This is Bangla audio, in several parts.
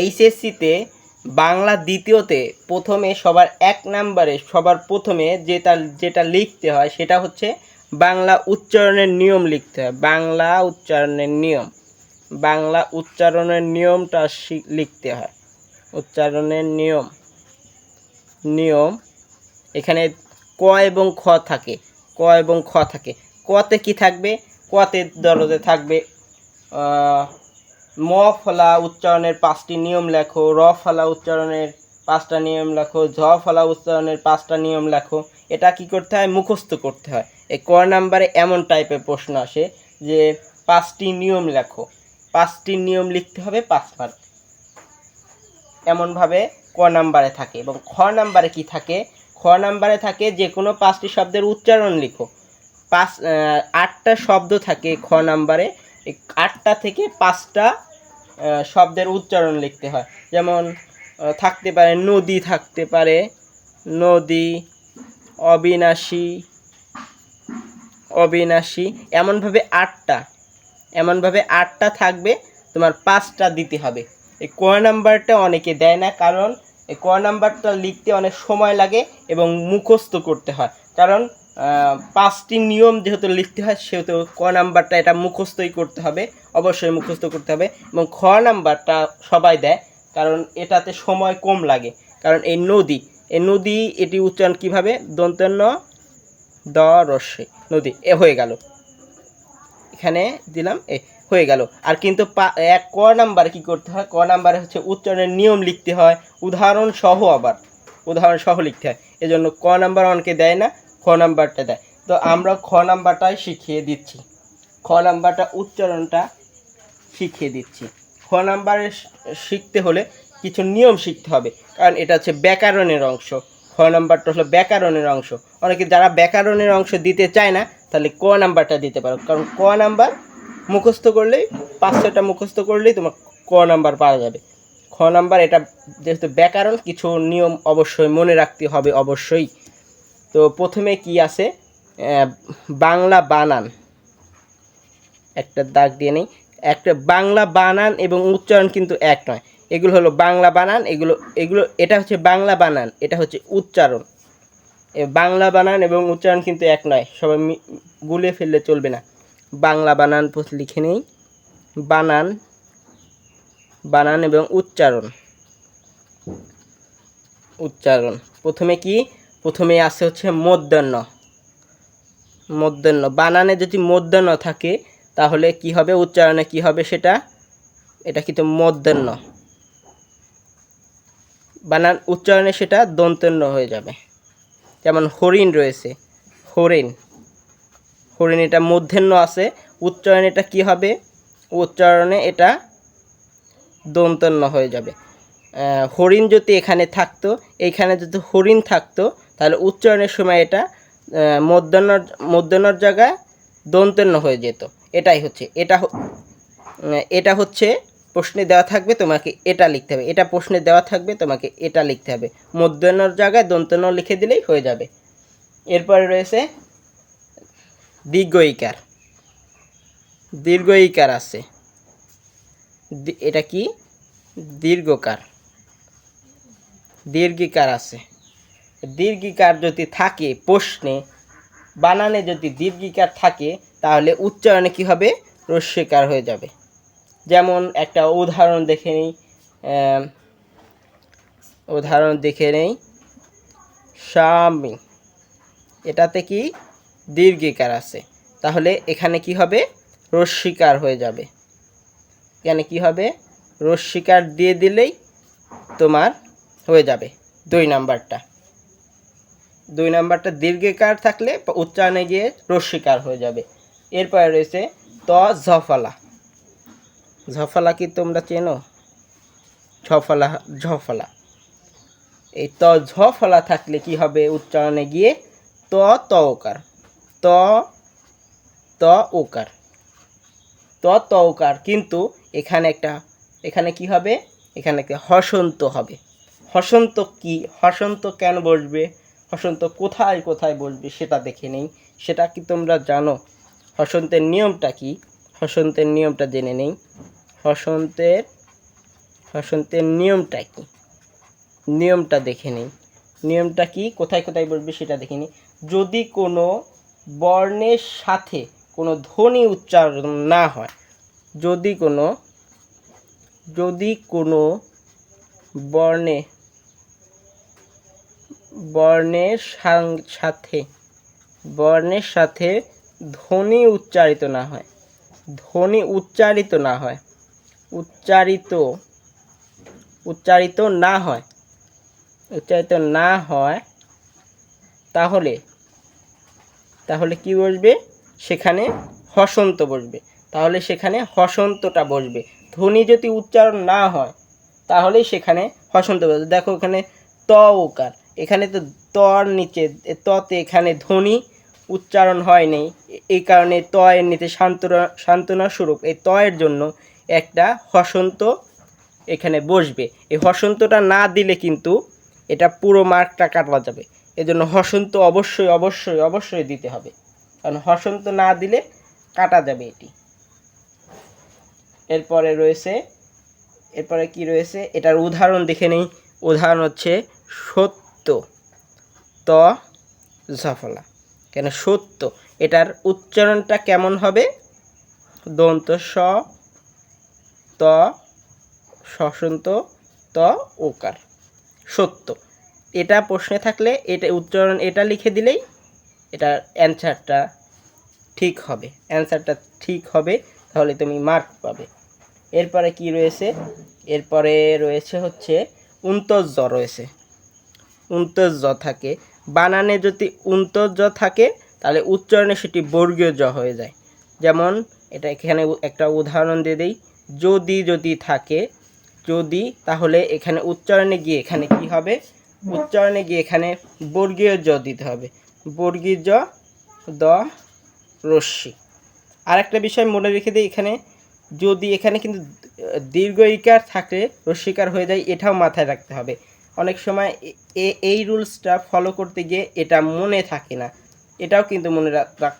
এইচএসসিতে বাংলা দ্বিতীয়তে প্রথমে সবার এক নম্বরে, সবার প্রথমে যেটা যেটা লিখতে হয় সেটা হচ্ছে বাংলা উচ্চারণের নিয়ম লিখতে হয়। বাংলা উচ্চারণের নিয়ম। বাংলা উচ্চারণের নিয়মটা লিখতে হয়। উচ্চারণের নিয়ম। নিয়ম। এখানে ক এবং খ থাকে। ক এবং খ থাকে। কতে কি থাকবে? কতে দরজে থাকবে? ম ফলা উচ্চারণের পাঁচটি নিয়ম লেখো, র ফলা উচ্চারণের পাঁচটা নিয়ম লেখো, ঝ ফলা উচ্চারণের পাঁচটা নিয়ম লেখো। এটা কি করতে হয়? মুখস্থ করতে হয়। এই ক নাম্বারে এমন টাইপের প্রশ্ন আসে যে পাঁচটি নিয়ম লেখো। পাঁচটি নিয়ম লিখতে হবে পাঁচ মার্ক এমনভাবে ক নাম্বারে থাকে এবং খ নাম্বারে কি থাকে? খ নাম্বারে থাকে যে কোনো পাঁচটি শব্দের উচ্চারণ লিখো। পাঁচ আটটা শব্দ থাকে খ নাম্বারে। এই আটটা থেকে পাঁচটা শব্দের উচ্চারণ লিখতে হয়। যেমন থাকতে পারে নদী, থাকতে পারে নদী, অবিনাশী অবিনাশী, এমনভাবে আটটা এমনভাবে আটটা থাকবে, তোমার পাঁচটা দিতে হবে। এই ক নাম্বারটা অনেকে দেয় না, কারণ এই ক নাম্বারটা লিখতে অনেক সময় লাগে এবং মুখস্থ করতে হয়। কারণ পাঁচটি নিয়ম যেহেতু লিখতে হয়, সেহেতু ক নাম্বারটা এটা মুখস্থই করতে হবে, অবশ্যই মুখস্থ করতে হবে এবং খ নাম্বারটা সবাই দেয়, কারণ এটাতে সময় কম লাগে। কারণ এই নদী এই নদী, এটি উচ্চারণ কীভাবে? দন্তন্য দ রস্যই নদী, এ হয়ে গেল। এখানে দিলাম, এ হয়ে গেল। আর কিন্তু এক ক নাম্বারে কি করতে হয়? ক নাম্বারে হচ্ছে উচ্চারণের নিয়ম লিখতে হয় উদাহরণ সহ আবার উদাহরণ সহ লিখতে হয়। এজন্য ক নাম্বার অনেকে দেয় না খ নাম্বারটা দেয়। তো আমরা খ নাম্বারটাই শিখিয়ে দিচ্ছি। খ নাম্বারটা, উচ্চারণটা শিখিয়ে দিচ্ছি। খ নাম্বারে শিখতে হলে কিছু নিয়ম শিখতে হবে। কারণ এটা হচ্ছে ব্যাকরণের অংশ। খ নাম্বারটা হলো ব্যাকরণের অংশ। অনেকে যারা ব্যাকরণের অংশ দিতে চায় না, তাহলে ক নাম্বারটা দিতে পারো। কারণ ক নাম্বার মুখস্থ করলেই পাঁচ ছয়টা মুখস্থ করলেই তোমার ক নাম্বার পাওয়া যাবে। খ নাম্বার এটা যেহেতু ব্যাকরণ, কিছু নিয়ম অবশ্যই মনে রাখতে হবে অবশ্যই। তো প্রথমে কি আছে? বাংলা বানান। একটা দাগ দিয়ে নেই। একটা বাংলা বানান এবং উচ্চারণ কিন্তু এক নয়। এগুলো হলো বাংলা বানান, এগুলো এগুলো, এটা হচ্ছে বাংলা বানান, এটা হচ্ছে উচ্চারণ। বাংলা বানান এবং উচ্চারণ কিন্তু এক নয়, সবাই গুলিয়ে ফেললে চলবে না। বাংলা বানান লিখে নেই। বানান বানান এবং উচ্চারণ। উচ্চারণ। প্রথমে কি? প্রথমে আছে হচ্ছে মধ্যাহ্ন। মধ্যাহ্ন। বানানে যদি মধ্যাহ্ন থাকে, তাহলে কি হবে? উচ্চারণে কি হবে সেটা? এটা কিন্তু মধ্যাহ্ন। বানান, উচ্চারণে সেটা দন্তন্য হয়ে যাবে। যেমন হরিণ রয়েছে। হরিণ। হরিণ এটা মধ্যাহ্ন আছে। উচ্চারণে এটা কি হবে? উচ্চারণে এটা দন্তন্য হয়ে যাবে। হরিণ যদি এখানে থাকতো এইখানে যদি হরিণ থাকতো তাহলে উচ্চারণের সময় এটা আহ, মধ্যাহ্নর জায়গায় দন্তন্য হয়ে যেত। এটাই হচ্ছে এটা এটা হচ্ছে প্রশ্নে দেওয়া থাকবে তোমাকে এটা লিখতে হবে। এটা প্রশ্নে দেওয়া থাকবে তোমাকে এটা লিখতে হবে। মধ্যাহ্নর জায়গায় দন্তন্য লিখে দিলেই হয়ে যাবে। এরপরে রয়েছে দীর্ঘ ইকার দীর্ঘ ইকার আছে এটা কি? দীর্ঘকার। দীর্ঘিকার আছে। দীর্ঘিকার যদি থাকে প্রশ্নে, বানানে যদি দীর্ঘিকার থাকে, তাহলে উচ্চারণে কি হবে? রস্যিকার হয়ে যাবে। যেমন একটা উদাহরণ দেখে নিই উদাহরণ দেখে নেই, স্বামী, এটাতে কি দীর্ঘিকার আছে। তাহলে এখানে কি হবে? রস্যিকার হয়ে যাবে। এখানে কি হবে? রস্যিকার দিয়ে দিলেই তোমার হয়ে যাবে দুই নাম্বারটা। দুই নাম্বারটা দীর্ঘিকার থাকলে উচ্চারণে গিয়ে রস্যিকার হয়ে যাবে। এরপরে রয়েছে ত ঝফালা। ঝফলা কি তোমরা চেনো? ঝফলা ঝফলা। এই ত ঝফলা থাকলে কি হবে? উচ্চারণে গিয়ে ত ত ওকার। ত ত ওকার। ত ত ওকার কিন্তু এখানে একটা, এখানে কি হবে? এখানে একটা হসন্ত হবে। হসন্ত কি? হসন্ত কেন বসবে? হসন্ত কোথায় কোথায় বসবে সেটা দেখে নেই। সেটা কি তোমরা জানো? হসন্তের নিয়মটা কি? হসন্তের নিয়মটা জেনে নেই। হসন্তের হসন্তের নিয়মটা কি? নিয়মটা দেখে নেই। নিয়মটা কি? কোথায় কোথায় বসবে সেটা দেখে নিই। যদি কোনো বর্ণের সাথে কোনো ধ্বনি উচ্চারণ না হয়, যদি কোনো যদি কোনো বর্ণে বর্ণের সাথে বর্ণের সাথে ধ্বনি উচ্চারিত না হয়। ধ্বনি উচ্চারিত না হয়। উচ্চারিত উচ্চারিত না হয়। উচ্চারিত না হয়, তাহলে তাহলে কি বসবে? সেখানে হসন্ত বসবে। তাহলে সেখানে হসন্তটা বসবে। ধ্বনি যদি উচ্চারণ না হয় তাহলে সেখানে হসন্ত বসবে। দেখো এখানে ত ওকার এখানে তো তর নিচে ততে এখানে ধ্বনি উচ্চারণ হয় নেই। এই কারণে ত এর নিচে সান্ত্বনা সান্ত্বনা স্বরূপ। এই ত এর জন্য একটা হসন্ত এখানে বসবে। এই হসন্তটা না দিলে কিন্তু এটা পুরো মার্কটা কাটা যাবে। এজন্য হসন্ত অবশ্যই অবশ্যই অবশ্যই দিতে হবে। কারণ হসন্ত না দিলে কাটা যাবে এটি। এরপরে রয়েছে, এরপরে কি রয়েছে? এটার উদাহরণ দেখে নেই। উদাহরণ হচ্ছে সত্য ত ঝফলা কেন সত্য? এটার উচ্চারণটা কেমন হবে? দন্ত, স, ত সসন্ত ত, ওকার। সত্য। এটা প্রশ্নে থাকলে এটা উচ্চারণ এটা লিখে দিলেই এটার অ্যান্সারটা ঠিক হবে। অ্যান্সারটা ঠিক হবে, তাহলে তুমি মার্ক পাবে। এরপরে কি রয়েছে? এরপরে রয়েছে হচ্ছে উন্তজ রয়েছে। উন্তজ থাকে। বানানে যদি উন্তজ থাকে, তাহলে উচ্চারণে সেটি বর্গীয় জ হয়ে যায়। যেমন, এটা এখানে একটা উদাহরণ দিয়ে দেই। যদি যদি থাকে, যদি, তাহলে এখানে উচ্চারণে গিয়ে এখানে কি হবে? উচ্চারণে গিয়ে এখানে বর্গীয় জ দিতে হবে। বর্গীয় জ, দ, রশ্মি। আর একটা বিষয় মনে রেখে দিই এখানে। যদি এখানে কিন্তু দীর্ঘ ইকার থাকলে রস্বীকার হয়ে যায়, এটাও মাথায় রাখতে হবে। অনেক সময় এই রুলসটা ফলো করতে গিয়ে এটা মনে থাকে না। এটাও কিন্তু মনে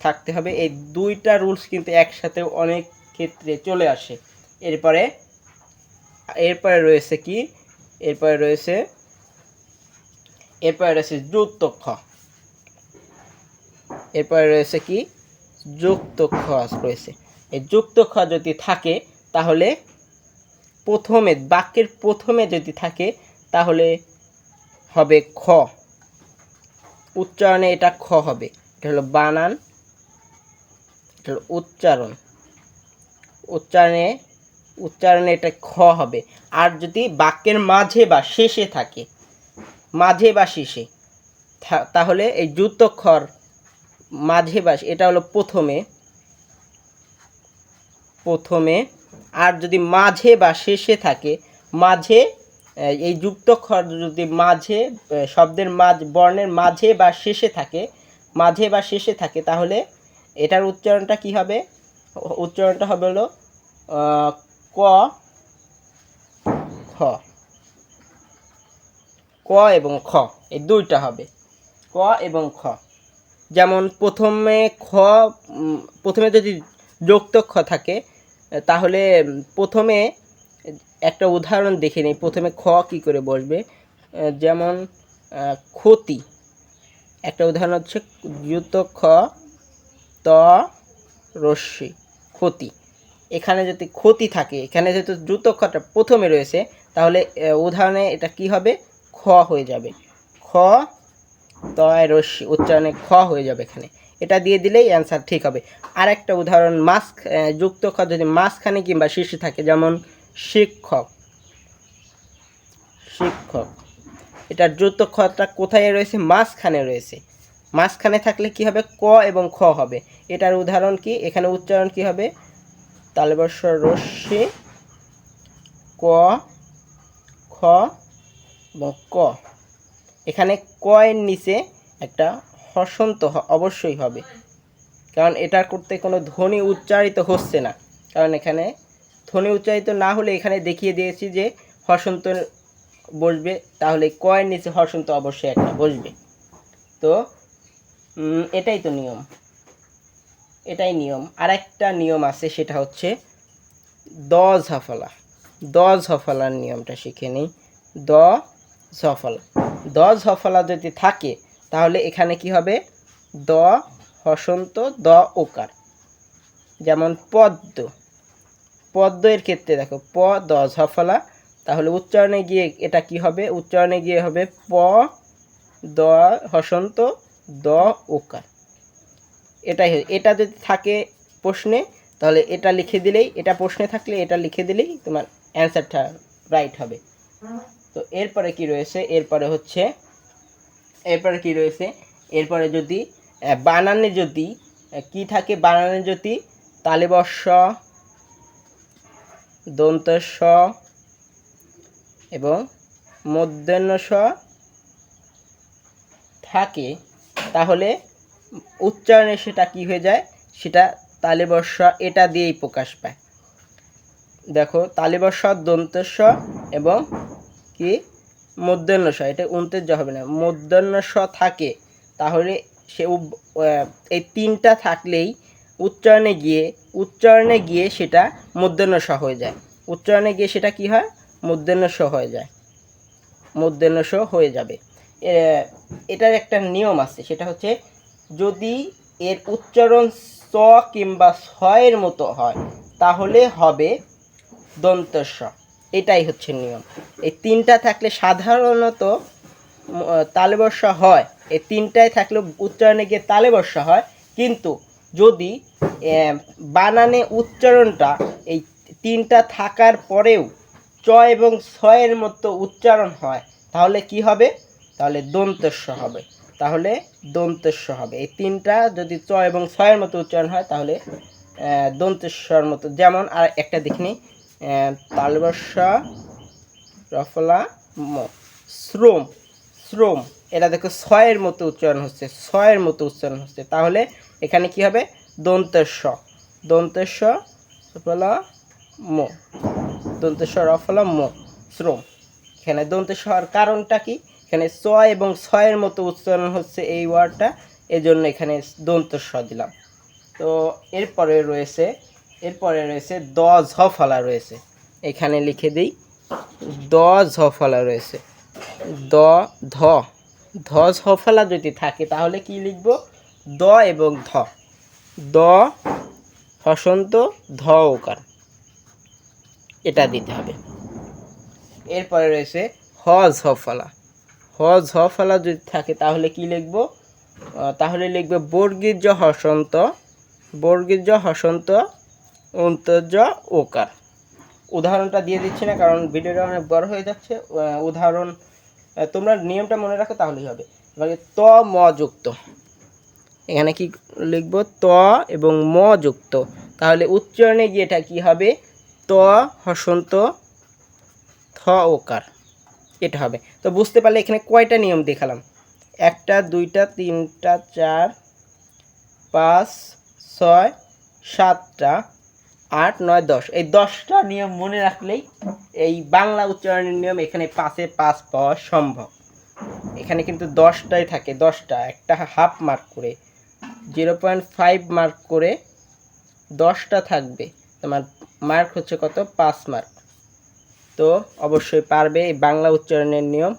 থাকতে হবে। এই দুইটা রুলস কিন্তু একসাথে অনেক ক্ষেত্রে চলে আসে। এরপরে এরপরে রয়েছে কি? এরপরে রয়েছে এরপরে রয়েছে যুক্তক্ষ। এরপরে রয়েছে কি? যুক্তক্ষ রয়েছে। এই যুক্তক্ষ যদি থাকে, তাহলে প্রথমে, বাক্যের প্রথমে যদি থাকে তাহলে হবে খ। উচ্চারণে এটা খ হবে। এটা হলো বানান, এটা হলো উচ্চারণ। উচ্চারণে উচ্চারণে এটা খ হবে। আর যদি বাক্যের মাঝে বা শেষে থাকে, মাঝে বা শেষে তাহলে এই যুক্তক্ষর মাঝে বা এটা হলো প্রথমে প্রথমে। আর যদি মাঝে বা শেষে থাকে, মাঝে এই যুক্তক্ষর যদি মাঝে শব্দের মাঝ, বর্ণের মাঝে বা শেষে থাকে, মাঝে বা শেষে থাকে, তাহলে এটার উচ্চারণটা কি হবে? উচ্চারণটা হবে হলো ক, খ। ক এবং খ, এই দুইটা হবে। ক এবং খ। যেমন প্রথমে খ প্রথমে যদি যুক্ত খ থাকে, তাহলে প্রথমে একটা উদাহরণ দেখে নিই। প্রথমে খ কি করে বসবে? যেমন ক্ষতি। একটা উদাহরণ হচ্ছে যুক্ত খ, ত, রশ্মি, ক্ষতি। এখানে যদি ক্ষতি থাকে, এখানে যেহেতু দ্রুত খটা প্রথমে রয়েছে, তাহলে উদাহরণে এটা কি হবে? খ হয়ে যাবে। খ তয় রশ্মি, উচ্চারণে খ হয়ে যাবে এখানে। এটা দিয়ে দিলেই অ্যান্সার ঠিক হবে। আর একটা উদাহরণ মাস যুক্ত খ যদি মাঝখানে কিংবা শীর্ষে থাকে, যেমন শিক্ষক। শিক্ষক। এটার যুক্ত খটা কোথায় রয়েছে? মাঝখানে রয়েছে। মাঝখানে থাকলে কি হবে? ক এবং খ হবে। এটার উদাহরণ কি? এখানে উচ্চারণ কি হবে? তালবর্ষ রশ্মি, ক, খ এবং ক। এখানে ক এর নিচে একটা হসন্ত অবশ্যই হবে। কারণ এটা করতে কোনো ধ্বনি উচ্চারিত হচ্ছে না। কারণ এখানে ধ্বনি উচ্চারিত না হলে এখানে দেখিয়ে দিয়েছি যে হসন্ত বসবে, তাহলে ক এর নিচে হসন্ত অবশ্যই একটা বসবে। তো এটাই তো নিয়ম। এটাই নিয়ম। আর একটা নিয়ম আছে, সেটা হচ্ছে দ ঝাফলা। দ ঝফলার নিয়মটা শিখে নিই। দ ঝফলা। দ ঝফলা যদি থাকে, তাহলে এখানে কি হবে? দ হসন্ত দ ওকার। যেমন পদ্ম। পদ্ম এর ক্ষেত্রে দেখো, প, দ ঝফলা তাহলে উচ্চারণে গিয়ে এটা কি হবে? উচ্চারণে গিয়ে হবে প, দ, হসন্ত, দ, ওকার। এটাই এটা যদি থাকে প্রশ্নে, তাহলে এটা লিখে দিলেই, এটা প্রশ্নে থাকলে এটা লিখে দিলেই তোমার অ্যান্সারটা রাইট হবে। তো এরপরে কি রয়েছে? এরপরে হচ্ছে, এরপরে কি রয়েছে? এরপরে যদি বানানে যদি কি থাকে বানানে যদি? তালিবর্ষ দন্তস্ব এবং মধ্যাহ্ন স থাকে, তাহলে উচ্চারণে সেটা কি হয়ে যায়? সেটা তালিবর্ষ, এটা দিয়েই প্রকাশ পায়। দেখো, তালিবর্ষ দন্তস্ব এবং কি? মধ্যাহ্ন স এটা উন্তেজ হবে না। মধ্যাহ্ন স থাকে, তাহলে সে এই তিনটা থাকলেই উচ্চারণে গিয়ে উচ্চারণে গিয়ে সেটা মধ্যাহ্ন স হয়ে যায়। উচ্চারণে গিয়ে সেটা কি হয়? মধ্যাহ্ন স হয়ে যায়। মধ্যাহ্ন স হয়ে যাবে। এটার একটা নিয়ম আছে। সেটা হচ্ছে যদি এর উচ্চারণ স কিংবা ছয়ের মতো হয়, তাহলে হবে দন্তস্ব। এটাই হচ্ছে নিয়ম। এই তিনটা থাকলে সাধারণত তালে বর্ষা হয়। এই তিনটায় থাকলে উচ্চারণে গিয়ে তালে বর্ষা হয়। কিন্তু যদি বানানে উচ্চারণটা এই তিনটা থাকার পরেও চ এবং ছয়ের মতো উচ্চারণ হয় তাহলে কি হবে? তাহলে দন্তস্ব হবে। তাহলে দন্তস্ব হবে। এই তিনটা যদি চ এবং ছয়ের মতো উচ্চারণ হয় তাহলে আহ, দন্তেশ্বর মতো। যেমন আর একটা দেখিনি তালবর্ষা রফলা ম শ্রম। শ্রম। এটা দেখো ছয়ের মতো উচ্চারণ হচ্ছে, ছয়ের মতো উচ্চারণ হচ্ছে। তাহলে এখানে কি হবে? দন্তেশ্ব দন্তেশ্ব রফলা ম। দন্তেশ্বর রফলা ম, শ্রম। এখানে দন্তেশ্ব হওয়ার কারণটা কি? এখানে ছ এবং ছয়ের মতো উচ্চারণ হচ্ছে এই ওয়ার্ডটা, এজন্য এখানে দন্তেশ্ব দিলাম। তো এরপরে রয়েছে এরপরে রয়েছে দ ঝফলা রয়েছে। এখানে লিখে দিই, দ ঝফলা রয়েছে। দ, ধ। ধ ঝফলা যদি থাকে, তাহলে কি লিখব? দ এবং ধ। দ, হসন্ত, ধ, ওকার। এটা দিতে হবে। এরপরে রয়েছে হ ঝফলা হ ঝফলা যদি থাকে, তাহলে কি লিখব? তাহলে লিখবে বর্গীর জ হসন্ত বর্গীর জ হসন্ত, অন্তর্য ওকার। উদাহরণটা দিয়ে দিচ্ছি না, কারণ ভিডিওটা অনেক বড় হয়ে যাচ্ছে। উদাহরণ তোমরা নিয়মটা মনে রাখো, তাহলেই হবে। এবারে ত ম যুক্ত এখানে কি লিখব? ত এবং ম যুক্ত তাহলে উচ্চারণে গিয়ে এটা কি হবে? ত, হসন্ত, থ, ওকার। এটা হবে। তো বুঝতে পারলে এখানে কয়টা নিয়ম দেখালাম? একটা, দুইটা, তিনটা, চার, পাঁচ, ছয়, সাতটা আট, নয়, দশ। এই দশটা নিয়ম মনে রাখলেই এই বাংলা উচ্চারণের নিয়ম এখানে পাঁচে পাঁচ পাওয়া সম্ভব। এখানে কিন্তু দশটাই থাকে, দশটা। একটা হাফ মার্ক করে, জিরো পয়েন্ট ফাইভ মার্ক করে দশটা থাকবে। তোমার মার্ক হচ্ছে কত? পাঁচ মার্ক। তো অবশ্যই পারবে এই বাংলা উচ্চারণের নিয়ম।